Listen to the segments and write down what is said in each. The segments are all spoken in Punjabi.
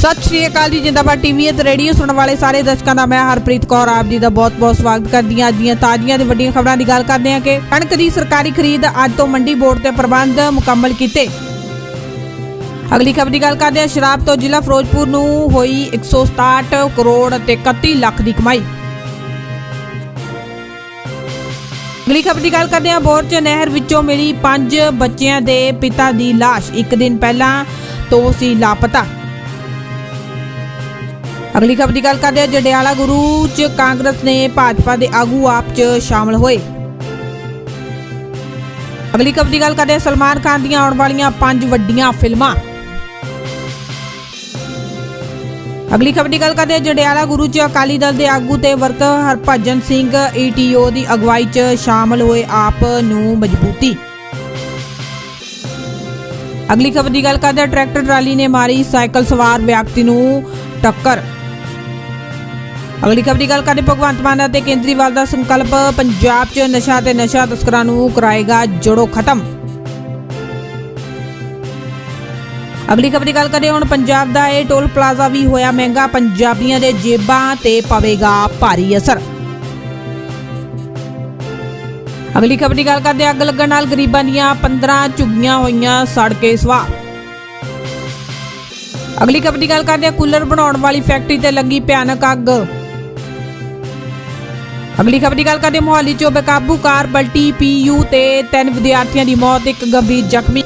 ਸਤਿ ਸ਼੍ਰੀ ਅਕਾਲ ਜੀ, ਜਿੰਦਾਬਾਦ ਟੀਵੀ ਤੇ ਰੇਡੀਓ ਸੁਣਨ ਵਾਲੇ ਸਾਰੇ ਦਰਸ਼ਕਾਂ ਦਾ ਮੈਂ ਹਰਪ੍ਰੀਤ ਕੌਰ, ਆਪ ਜੀ ਦਾ ਬਹੁਤ-ਬਹੁਤ ਸਵਾਗਤ ਕਰਦੀ ਹਾਂ ਅੱਜ ਦੀਆਂ ਤਾਜ਼ੀਆਂ ਤੇ ਵੱਡੀਆਂ ਖਬਰਾਂ ਦੀ ਗੱਲ ਕਰਦੇ ਹਾਂ ਕਿ ਕਣਕ ਦੀ ਸਰਕਾਰੀ ਖਰੀਦ ਅੱਜ ਤੋਂ ਮੰਡੀ ਬੋਰਡ ਤੇ ਪ੍ਰਬੰਧ ਮੁਕੰਮਲ ਕੀਤੇ। ਅਗਲੀ ਖਬਰ ਦੀ ਗੱਲ ਕਰਦੇ ਹਾਂ, ਸ਼ਰਾਬ ਤੋਂ ਜ਼ਿਲ੍ਹਾ ਫਿਰੋਜ਼ਪੁਰ ਨੂੰ ਹੋਈ 167 ਕਰੋੜ ਤੇ 31 ਲੱਖ ਦੀ ਕਮਾਈ। ਅਗਲੀ ਖਬਰ ਦੀ ਗੱਲ ਕਰਦੇ ਹਾਂ। ਬੋਰਚ ਨਹਿਰ ਵਿੱਚੋਂ ਮਿਲੀ ਪੰਜ ਬੱਚਿਆਂ ਦੇ ਪਿਤਾ ਦੀ ਲਾਸ਼। ਇੱਕ ਦਿਨ ਪਹਿਲਾਂ ਤੋਂ ਸੀ ਲਾਪਤਾ। ਅਗਲੀ ਖਬਰ ਦੀ ਗੱਲ ਕਰਦੇ ਹਾਂ। ਜੰਡਿਆਲਾ ਗੁਰੂ ਚ ਕਾਂਗਰਸ ਨੇ ਭਾਜਪਾ ਦੇ ਆਗੂ ਆਪ ਚ ਸ਼ਾਮਲ ਹੋਏ। ਅਗਲੀ ਖਬਰ ਦੀ ਗੱਲ ਕਰਦੇ ਹਾਂ। ਸਲਮਾਨ ਖਾਨ ਦੀਆਂ ਆਉਣ ਵਾਲੀਆਂ ਪੰਜ ਵੱਡੀਆਂ ਫਿਲਮਾਂ। ਅਗਲੀ ਖਬਰ ਦੀ ਗੱਲ ਕਰਦੇ ਹਾਂ, ਜੰਡਿਆਲਾ ਗੁਰੂ ਚ ਅਕਾਲੀ ਦਲ ਦੇ ਆਗੂ ਤੇ ਵਰਕਰ ਹਰਭਜਨ ਸਿੰਘ ਈਟੀਓ ਦੀ ਅਗਵਾਈ ਚ ਸ਼ਾਮਲ ਹੋਏ ਆਪ ਨੂੰ ਮਜ਼ਬੂਤੀ। ਅਗਲੀ ਖਬਰ ਦੀ ਗੱਲ ਕਰਦੇ ਹਾਂ, ਟਰੈਕਟਰ ਟਰਾਲੀ ਨੇ ਮਾਰੀ ਸਾਈਕਲ ਸਵਾਰ ਵਿਅਕਤੀ ਨੂੰ ਟੱਕਰ। ਅਗਲੀ ਖਬਰ ਦੀ ਗੱਲ ਕਰਦੇ ਭਗਵੰਤ ਮਾਨ ਅਤੇ ਕੇਂਦਰੀਵਾਲ ਦਾ ਸੰਕਲਪ ਪੰਜਾਬ 'ਚ ਨਸ਼ਾ ਤੇ ਨਸ਼ਾ ਤਸਕਰਾਂ ਨੂੰ ਕਰਾਏਗਾ ਜੜੋ ਖਤਮ। ਅਗਲੀ ਖਬਰ ਦੀ ਗੱਲ ਕਰਦੇ ਹੁਣ ਪੰਜਾਬ ਦਾ ਇਹ ਟੋਲ ਪਲਾਜ਼ਾ ਵੀ ਹੋਇਆ ਮਹਿੰਗਾ, ਪੰਜਾਬੀਆਂ ਦੇ ਜੇਬਾਂ ਤੇ ਪਵੇਗਾ ਭਾਰੀ ਅਸਰ। ਅਗਲੀ ਖਬਰ ਦੀ ਗੱਲ ਕਰਦੇ ਅੱਗ ਲੱਗਣ ਨਾਲ ਗਰੀਬਾਂ ਦੀਆਂ 15 ਝੁੱਗੀਆਂ ਹੋਈਆਂ ਸੜ ਕੇ ਸਵਾਹ। ਅਗਲੀ ਖਬਰ ਦੀ ਗੱਲ ਕਰਦੇ ਹਾਂ, ਕੂਲਰ ਬਣਾਉਣ ਵਾਲੀ ਫੈਕਟਰੀ ਤੇ ਲੱਗੀ ਭਿਆਨਕ ਅੱਗ। ਅਗਲੀ ਖਬਰ ਦੀ ਗੱਲ ਕਰਦੇ ਮੋਹਾਲੀ ਚੋਂ ਬੇਕਾਬੂ ਕਾਰ ਪਲਟੀ ਪੀਯੂ ਤੇ ਤਿੰਨ ਵਿਦਿਆਰਥੀਆਂ ਦੀ ਮੌਤ, ਇੱਕ ਗੰਭੀਰ ਜ਼ਖਮੀ।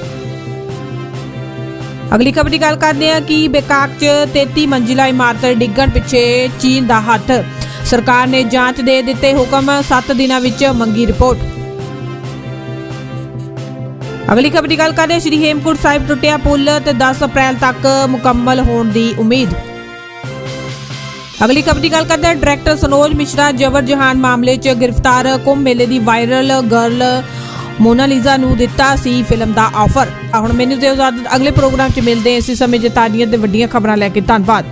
ਅਗਲੀ ਖਬਰ ਦੀ ਗੱਲ ਕਰਦੇ ਹਾਂ ਕਿ ਬੇਕਾਕ 'ਚ 33 ਮੰਜ਼ਿਲਾ ਇਮਾਰਤ ਡਿੱਗਣ ਪਿੱਛੇ ਚੀਨ ਦਾ ਹੱਥ। ਸਰਕਾਰ ਨੇ ਜਾਂਚ ਦੇ ਦਿੱਤੇ ਹੁਕਮ 7 ਦਿਨਾਂ ਵਿੱਚ ਮੰਗੀ ਰਿਪੋਰਟ। ਅਗਲੀ ਖਬਰ ਦੀ ਗੱਲ ਕਰਦੇ ਸ਼੍ਰੀ ਹੇਮਕੁੰਟ ਸਾਹਿਬ ਟੁੱਟਿਆ ਪੁਲ ਤੇ 10 ਅਪ੍ਰੈਲ ਤੱਕ ਮੁਕੰਮਲ ਹੋਣ ਦੀ ਉਮੀਦ। ਅਗਲੀ ਖਬਰ ਦੀ ਗੱਲ ਕਰਦੇ ਹਾਂ, ਡਾਇਰੈਕਟਰ ਸਨੋਜ ਮਿਸ਼ਰਾ ਜਬਰ ਜਹਾਨ ਮਾਮਲੇ 'ਚ ਗ੍ਰਿਫਤਾਰ, ਕੁੰਭ ਮੇਲੇ ਦੀ ਵਾਇਰਲ ਗਰਲ ਮੋਨਾਲੀਜ਼ਾ ਨੂੰ ਦਿੱਤਾ ਸੀ ਫਿਲਮ ਦਾ ਆਫਰ। ਹੁਣ ਮੈਨੂੰ ਤੇ ਅਗਲੇ ਪ੍ਰੋਗਰਾਮ 'ਚ ਮਿਲਦੇ ਹਾਂ। ਇਸੇ ਸਮੇਂ ਜੇ ਤਾਜ਼ੀਆਂ ਤੇ ਵੱਡੀਆਂ ਖਬਰਾਂ ਲੈ ਕੇ। ਧੰਨਵਾਦ।